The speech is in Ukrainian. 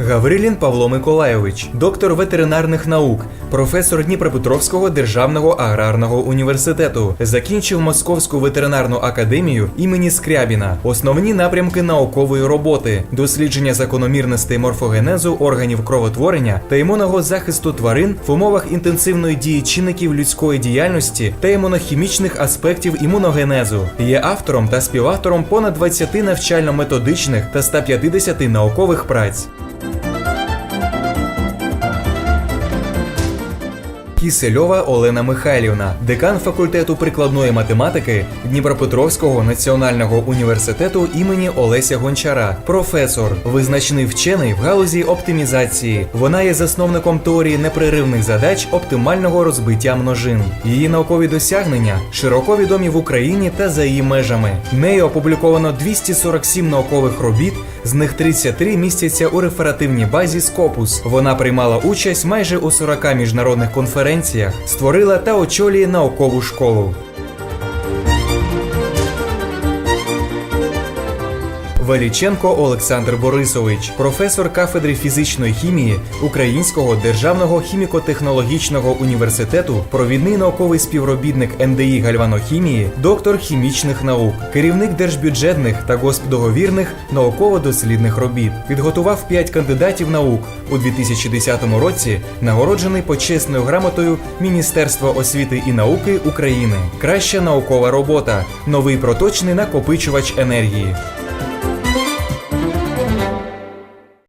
Гаврилін Павло Миколайович, доктор ветеринарних наук, професор Дніпропетровського державного аграрного університету, закінчив Московську ветеринарну академію імені Скрябіна. Основні напрямки наукової роботи: дослідження закономірностей морфогенезу органів кровотворення та імунного захисту тварин в умовах інтенсивної дії чинників людської діяльності та імунохімічних аспектів імуногенезу. Є автором та співавтором понад 20 навчально-методичних та 150 наукових праць. Bye. Кісельова Олена Михайлівна, декан факультету прикладної математики Дніпропетровського національного університету імені Олеся Гончара, професор, визначний вчений в галузі оптимізації. Вона є засновником теорії непреривних задач оптимального розбиття множин. Її наукові досягнення широко відомі в Україні та за її межами. Нею опубліковано 247 наукових робіт. З них 33 містяться у реферативній базі Scopus. Вона приймала участь майже у 40 міжнародних конференціях, створила та очолює наукову школу. Веліченко Олександр Борисович, професор кафедри фізичної хімії Українського державного хіміко-технологічного університету, провідний науковий співробітник НДІ гальванохімії, доктор хімічних наук, керівник держбюджетних та госпдоговірних науково-дослідних робіт. Підготував 5 кандидатів наук у 2010 році. Нагороджений почесною грамотою Міністерства освіти і науки України. Краща наукова робота. Новий проточний накопичувач енергії.